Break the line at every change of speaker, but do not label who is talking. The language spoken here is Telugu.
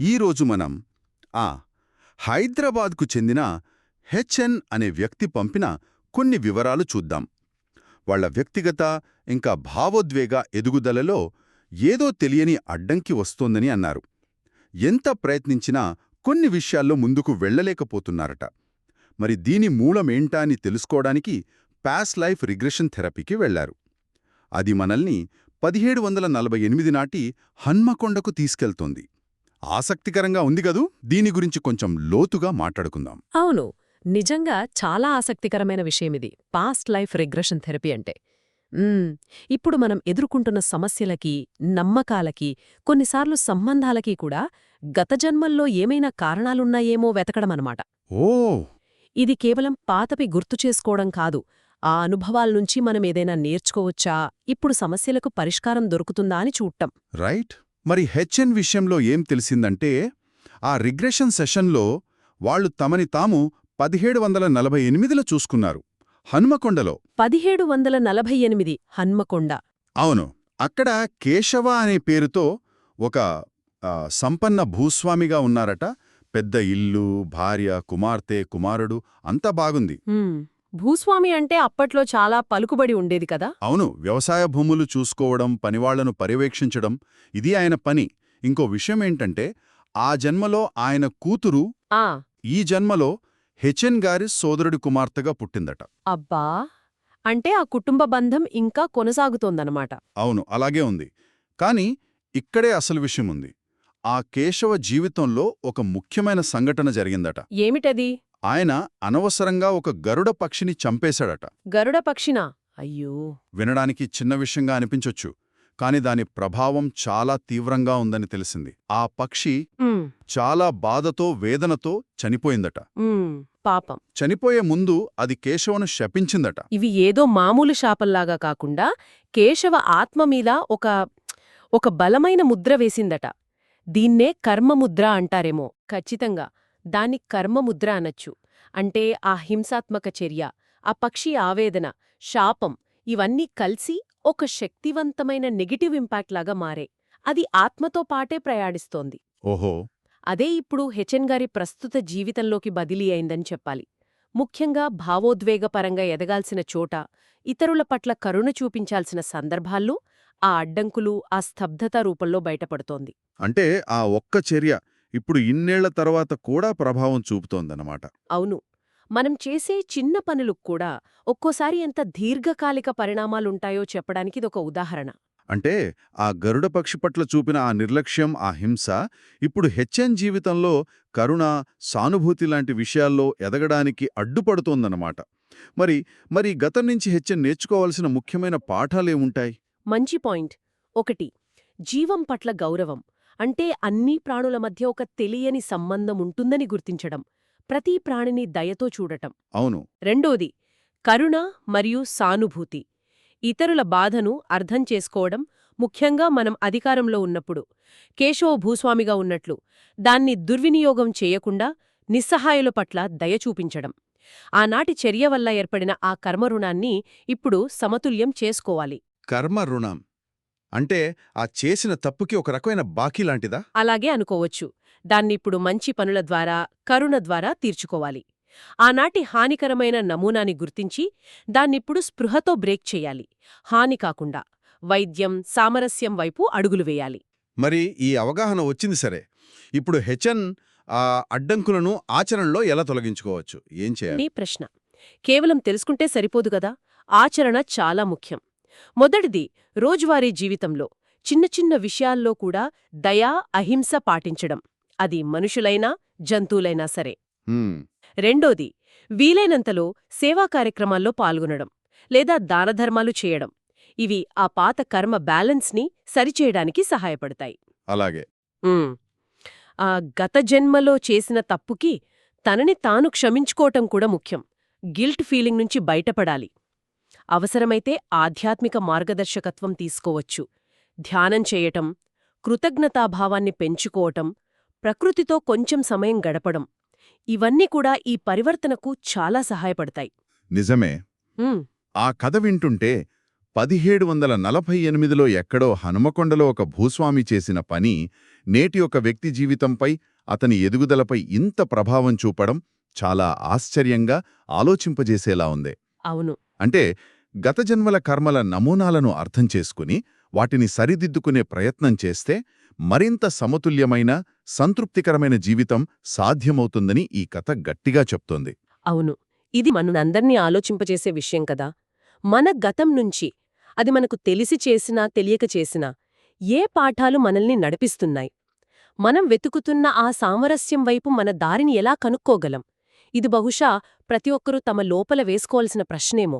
ఈరోజు మనం ఆ హైదరాబాద్కు చెందిన హెచ్ఎన్ అనే వ్యక్తి పంపిన కొన్ని వివరాలు చూద్దాం. వాళ్ళ వ్యక్తిగత ఇంకా భావోద్వేగ ఎదుగుదలలో ఏదో తెలియని అడ్డంకి వస్తోందని అన్నారు. ఎంత ప్రయత్నించినా కొన్ని విషయాల్లో ముందుకు వెళ్ళలేకపోతున్నారట మరి దీని మూలమేంటా అని తెలుసుకోవడానికి పాస్ లైఫ్ రిగ్రెషన్ థెరపీకి వెళ్ళారు అది మనల్ని పదిహేడు వందల నలభై ఎనిమిది నాటి హన్మకొండకు తీసుకెళ్తోంది. ఆసక్తికరంగా ఉంది గదూ దీని గురించి కొంచెం లోతుగా మాట్లాడుకుందాం.
అవును. నిజంగా చాలా ఆసక్తికరమైన విషయమిది. పాస్ట్ లైఫ్ రిగ్రెషన్ థెరపీ అంటే. ఇప్పుడు మనం ఎదుర్కొంటున్న సమస్యలకి నమ్మకాలకి కొన్నిసార్లు సంబంధాలకి కూడా గత జన్మల్లో ఏమైనా కారణాలున్నాయేమో వెతకడమనమాట.
ఓ!
ఇది కేవలం పాతవి గుర్తు చేసుకోవడం కాదు. ఆ అనుభవాల్నుంచి మనం ఏదైనా నేర్చుకోవచ్చా? ఇప్పుడు సమస్యలకు పరిష్కారం దొరుకుతుందా అని చూడటం.
రైట్. మరి హెచ్ఎన్ విషయంలో ఏం తెలిసిందంటే ఆ రిగ్రెషన్ సెషన్లో వాళ్ళు తమని తాము పదిహేడు వందల నలభై ఎనిమిదిలో చూసుకున్నారు హన్మకొండలో.
పదిహేడు వందల నలభై ఎనిమిది హన్మకొండ.
అవును అక్కడ కేశవ అనే పేరుతో ఒక సంపన్న భూస్వామిగా ఉన్నారట పెద్ద ఇల్లు భార్య కుమార్తె కుమారుడు అంతా బాగుంది.
భూస్వామి అంటే అప్పట్లో చాలా పలుకుబడి ఉండేది కదా?
అవును. వ్యవసాయ భూములు చూసుకోవడం పనివాళ్ళను పర్యవేక్షించడం ఇది ఆయన పని. ఇంకో విషయం ఏంటంటే ఆ జన్మలో ఆయన కూతురు
ఆ.
ఈ జన్మలో హెచ్ఎన్ గారి సోదరుడి కుమార్తెగా పుట్టిందట.
అబ్బా! అంటే ఆ కుటుంబ బంధం ఇంకా కొనసాగుతోందనమాట
అవును అలాగే ఉంది. కాని ఇక్కడే అసలు విషయం ఉంది. ఆ కేశవ జీవితంలో ఒక ముఖ్యమైన సంఘటన జరిగిందట.
ఏమిటది?
ఆయన అనవసరంగా ఒక గరుడ పక్షిని చంపేశాడట.
గరుడ పక్షినా? అయ్యో.
వినడానికి చిన్న విషయంగా అనిపించొచ్చు కాని దాని ప్రభావం చాలా తీవ్రంగా ఉందని తెలిసింది. ఆ పక్షి చాలా బాధతో వేదనతో చనిపోయిందట.
పాపం.
చనిపోయే ముందు అది కేశవను శపించిందట.
ఇవి ఏదో మామూలు శాపల్లాగా కాకుండా కేశవ ఆత్మ మీద ఒక ఒక బలమైన ముద్ర వేసిందట. దీన్నే కర్మముద్ర అంటారేమో. ఖచ్చితంగా. దాన్ని కర్మముద్ర అనొచ్చు. అంటే ఆ హింసాత్మక చర్య ఆ పక్షి ఆవేదన శాపం ఇవన్నీ కలిసి ఒక శక్తివంతమైన నెగిటివ్ ఇంపాక్ట్ లాగా మారే. అది ఆత్మతో పాటే ప్రయాణిస్తోంది.
ఓహో!
అదే ఇప్పుడు హెచ్ఎన్ గారి ప్రస్తుత జీవితంలోకి బదిలీ అయిందని చెప్పాలి. ముఖ్యంగా భావోద్వేగపరంగా ఎదగాల్సిన చోట ఇతరుల పట్ల కరుణ చూపించాల్సిన సందర్భాల్లో ఆ అడ్డంకులు ఆ స్తబ్దత రూపంలో బయటపడుతోంది.
అంటే ఆ ఒక్క చర్య ఇప్పుడు ఇన్నేళ్ళ తర్వాత కూడా ప్రభావం చూపుతోందన్నమాట.
అవును. మనం చేసే చిన్న పనులకు కూడా ఒక్కోసారి ఎంత దీర్ఘకాలిక పరిణామాలుంటాయో చెప్పడానికి ఇదొక ఉదాహరణ.
అంటే ఆ గరుడ పక్షి పట్ల చూపిన ఆ నిర్లక్ష్యం ఆ హింస ఇప్పుడు హెచ్ఎన్ జీవితంలో కరుణ సానుభూతి లాంటి విషయాల్లో ఎదగడానికి అడ్డుపడుతోందన్నమాట. మరి మరి గతం నుంచి హెచ్ఎన్ నేర్చుకోవాల్సిన ముఖ్యమైన పాఠాలేముంటాయి?
మంచి పాయింట్. ఒకటి జీవం పట్ల గౌరవం. అంటే అన్ని ప్రాణుల మధ్య ఒక తెలియని సంబంధం ఉంటుందని గుర్తించడం ప్రతి ప్రాణిని దయతో చూడటం.
అవును.
రెండోది కరుణ మరియు సానుభూతి. ఇతరుల బాధను అర్థం చేసుకోవడం ముఖ్యంగా మనం అధికారంలో ఉన్నప్పుడు కేశవ భూస్వామిగా ఉన్నట్లు దాన్ని దుర్వినియోగం చేయకుండా నిస్సహాయుల పట్ల దయ చూపించడం. ఆనాటి చర్య వల్ల ఏర్పడిన ఆ కర్మరుణాన్ని ఇప్పుడు సమతుల్యం చేసుకోవాలి.
కర్మ రుణం. అంటే ఆ చేసిన తప్పుకి ఒక రకమైన బాకీ లాంటిదా?
అలాగే అనుకోవచ్చు. దాన్నిప్పుడు మంచి పనుల ద్వారా కరుణ ద్వారా తీర్చుకోవాలి. ఆనాటి హానికరమైన నమూనాని గుర్తించి దాన్నిప్పుడు స్పృహతో బ్రేక్ చెయ్యాలి హాని కాకుండా వైద్యం సామరస్యం వైపు అడుగులు వేయాలి.
మరి ఈ అవగాహన వచ్చింది సరే. ఇప్పుడు హెచ్ఎన్ ఆ అడ్డంకులను ఆచరణలో ఎలా తొలగించుకోవచ్చు? ఏం చేయాలి?
ప్రశ్న. కేవలం తెలుసుకుంటే సరిపోదు గదా ఆచరణ చాలా ముఖ్యం. మొదటిది రోజువారీ జీవితంలో చిన్న చిన్న విషయాల్లో కూడా దయా అహింస పాటించడం. అది మనుషులైనా జంతువులైనా సరే. రెండోది వీలైనంతలో సేవా కార్యక్రమాల్లో పాల్గొనడం లేదా దానధర్మాలు చేయడం. ఇవి ఆ పాత కర్మ బ్యాలెన్స్ని సరిచేయడానికి సహాయపడతాయి.
అలాగే.
గత జన్మలో చేసిన తప్పుకి తనని తాను క్షమించుకోవటం కూడా ముఖ్యం. గిల్ట్ ఫీలింగ్ నుంచి బయటపడాలి. అవసరమైతే ఆధ్యాత్మిక మార్గదర్శకత్వం తీసుకోవచ్చు. ధ్యానం చేయటం కృతజ్ఞతాభావాన్ని పెంచుకోవటం ప్రకృతితో కొంచెం సమయం గడపడం ఇవన్నీ కూడా ఈ పరివర్తనకు చాలా సహాయపడతాయి.
నిజమే. ఆ కథ వింటుంటే పదిహేడు వందల నలభై ఎనిమిదిలో ఎక్కడో హనుమకొండలో ఒక భూస్వామి చేసిన పని నేటి ఒక వ్యక్తి జీవితంపై అతని ఎదుగుదలపై ఇంత ప్రభావం చూపడం చాలా ఆశ్చర్యంగా ఆలోచింపజేసేలా ఉంది.
అవును.
అంటే గత జన్మల కర్మల నమూనాలను అర్థం చేసుకుని వాటిని సరిదిద్దుకునే ప్రయత్నం చేస్తే మరింత సమతుల్యమైన సంతృప్తికరమైన జీవితం సాధ్యమవుతుందని ఈ కథ గట్టిగా చెప్తోంది.
అవును. ఇది మనందర్నీ ఆలోచింపచేసే విషయం కదా. మన గతం నుంచి అది మనకు తెలిసి చేసినా తెలియక చేసినా ఏ పాఠాలు మనల్ని నడిపిస్తున్నాయి? మనం వెతుకుతున్న ఆ సామరస్యం వైపు మన దారిని ఎలా కనుక్కోగలం? ఇది బహుశా ప్రతి ఒక్కరూ తమ లోపల వేసుకోవాల్సిన ప్రశ్నేమో.